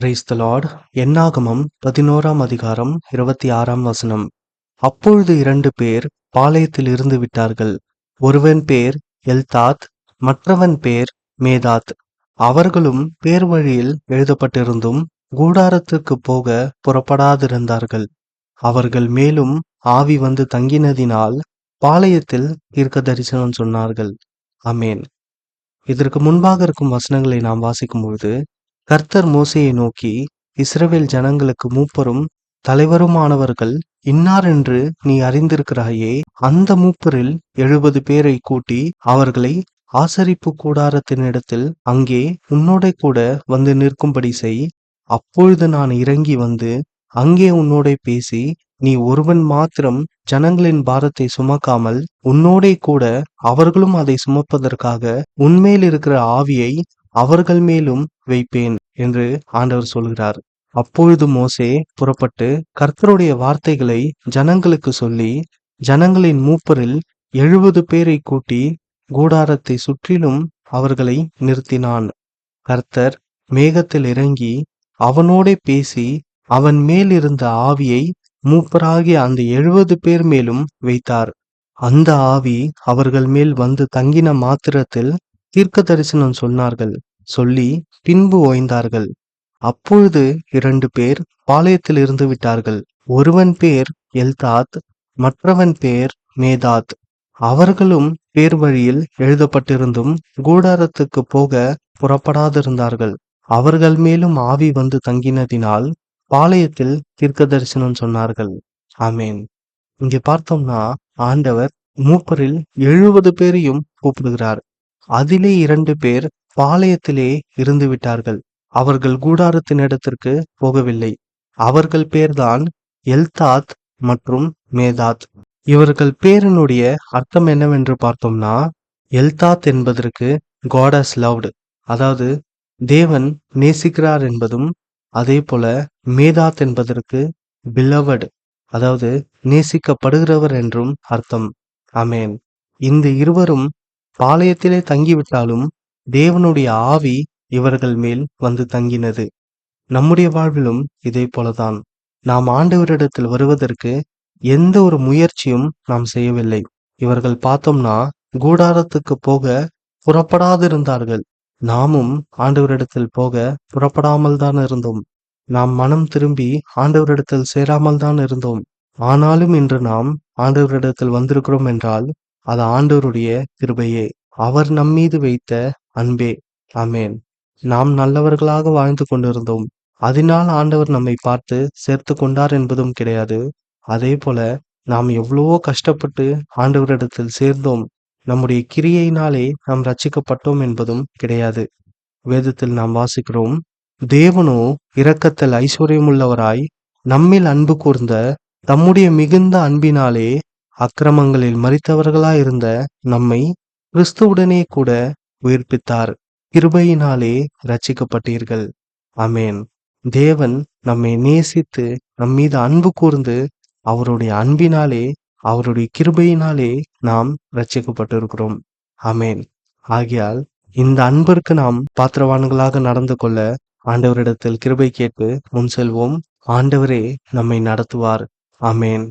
Praise the Lord பதினோராம் அதிகாரம் இருபத்தி ஆறாம் வசனம். அப்பொழுது இரண்டு பேர் பாளையத்தில் இருந்து விட்டார்கள். ஒருவன் பேர் எல்தாத் மற்றவன் பேர் மேதாத். அவர்களும் பேர் வழியில் எழுதப்பட்டிருந்தும் கூடாரத்துக்கு போக புறப்படாதிருந்தார்கள். அவர்கள் மேலும் ஆவி வந்து தங்கினதினால் பாளையத்தில் தீர்க்க தரிசனம் சொன்னார்கள். அமேன் இதற்கு முன்பாக இருக்கும் வசனங்களை நாம் வாசிக்கும் பொழுது கர்த்தர் மோசையை நோக்கி இஸ்ரவேல் ஜனங்களுக்கு மூப்பரும் தலைவருமானவர்கள் இன்னார் என்று நீ அறிந்திருக்கிறாயே? அந்த மூப்பரில் எழுபது பேரை கூட்டி அவர்களை ஆசரிப்பு கூடாரத்தினிடத்தில் அங்கே உன்னோட கூட வந்து நிற்கும்படி செய். அப்பொழுது நான் இறங்கி வந்து அங்கே உன்னோட பேசி நீ ஒருவன் மாத்திரம் ஜனங்களின் பாரத்தை சுமக்காமல் உன்னோடே கூட அவர்களும் அதை சுமப்பதற்காக உன்மேல் இருக்கிற ஆவியை அவர்கள் மேலும் வைப்பேன் என்று ஆண்டவர் சொல்கிறார். அப்பொழுது மோசே புறப்பட்டு கர்த்தருடைய வார்த்தைகளை ஜனங்களுக்கு சொல்லி ஜனங்களின் மூப்பரில் எழுபது பேரை கூட்டி கூடாரத்தை சுற்றிலும் அவர்களை நிறுத்தினான். கர்த்தர் மேகத்தில் இறங்கி அவனோடே பேசி அவன் மேல் இருந்த ஆவியை மூப்பராகிய அந்த எழுபது பேர் மேலும் வைத்தார். அந்த ஆவி அவர்கள் மேல் வந்து தங்கின மாத்திரத்தில் தீர்க்க தரிசனம் சொன்னார்கள். சொல்லி பின்பு ஓய்ந்தார்கள். அப்பொழுது இரண்டு பேர் பாளையத்தில் இருந்து விட்டார்கள். ஒருவன் பேர் எல்தாத் மற்றவன் பேர் மேதாத். அவர்களும் பேர் வழியில் எழுதப்பட்டிருந்தும் கூடாரத்துக்கு போக புறப்படாதிருந்தார்கள். அவர்கள் மேலும் ஆவி வந்து தங்கினதினால் பாளையத்தில் தீர்க்க தரிசனம் சொன்னார்கள். ஆமேன். இங்கே பார்த்தோம்னா ஆண்டவர் மூப்பரில் எழுபது பேரையும் கூப்பிடுகிறார். அதிலே இரண்டு பேர் பாளையத்திலே இருந்து விட்டார்கள். அவர்கள் கூடாரத்தின் இடத்திற்கு போகவில்லை. அவர்கள் பேர்தான் எல்தாத் மற்றும் மேதாத். இவர்கள் பேரினுடைய அர்த்தம் என்னவென்று பார்த்தோம்னா எல்தாத் என்பதற்கு காடஸ் லவ்டு அதாவது தேவன் நேசிக்கிறார் என்பதும் அதே போல மேதாத் என்பதற்கு பிலவட் அதாவது நேசிக்கப்படுகிறவர் என்றும் அர்த்தம். அமேன் இந்த இருவரும் பாளையத்திலே தங்கிவிட்டாலும் தேவனுடைய ஆவி இவர்கள் மேல் வந்து தங்கினது. நம்முடைய வாழ்விலும் இதே போலதான். நாம் ஆண்டவரிடத்தில் வருவதற்கு எந்த ஒரு முயற்சியும் நாம் செய்யவில்லை. இவர்கள் பார்த்தோம்னா கூடாரத்துக்கு போக புறப்படாதிருந்தார்கள். நாமும் ஆண்டவரிடத்தில் போக புறப்படாமல் தான் இருந்தோம். நாம் மனம் திரும்பி ஆண்டவரிடத்தில் சேராமல் தான் இருந்தோம். ஆனாலும் இன்று நாம் ஆண்டவரிடத்தில் வந்திருக்கிறோம் என்றால் அது ஆண்டவருடைய கிருபையே. அவர் நம்மீது வைத்த அன்பே. அமேன் நாம் நல்லவர்களாக வாழ்ந்து கொண்டிருந்தோம். அதனால் ஆண்டவர் நம்மை பார்த்து சேர்த்து கொண்டார் என்பதும் கிடையாது. அதே போல நாம் எவ்வளவோ கஷ்டப்பட்டு ஆண்டவரிடத்தில் சேர்ந்தோம். நம்முடைய கிரியையினாலே நாம் ரட்சிக்கப்பட்டோம் என்பதும் கிடையாது. வேதத்தில் நாம் வாசிக்கிறோம் தேவனோ இரக்கத்தில் ஐஸ்வர்யமுள்ளவராய் நம்மில் அன்பு கூர்ந்த தம்முடைய மிகுந்த அன்பினாலே அக்கிரமங்களில் மறித்தவர்களாயிருந்த நம்மை கிறிஸ்துவுடனே கூட உயிர்ப்பித்தார். கிருபையினாலே ரச்சிக்கப்பட்டீர்கள் அமேன் தேவன் நம்மை நேசித்து நம் மீது அன்பு கூர்ந்து அவருடைய அன்பினாலே அவருடைய கிருபையினாலே நாம் ரச்சிக்கப்பட்டிருக்கிறோம் அமேன் ஆகையால் இந்த அன்பிற்கு நாம் பாத்திரவான்களாக நடந்து கொள்ள ஆண்டவரிடத்தில் கிருபை கேட்டு முன் செல்வோம். ஆண்டவரே நம்மை நடத்துவார். அமேன்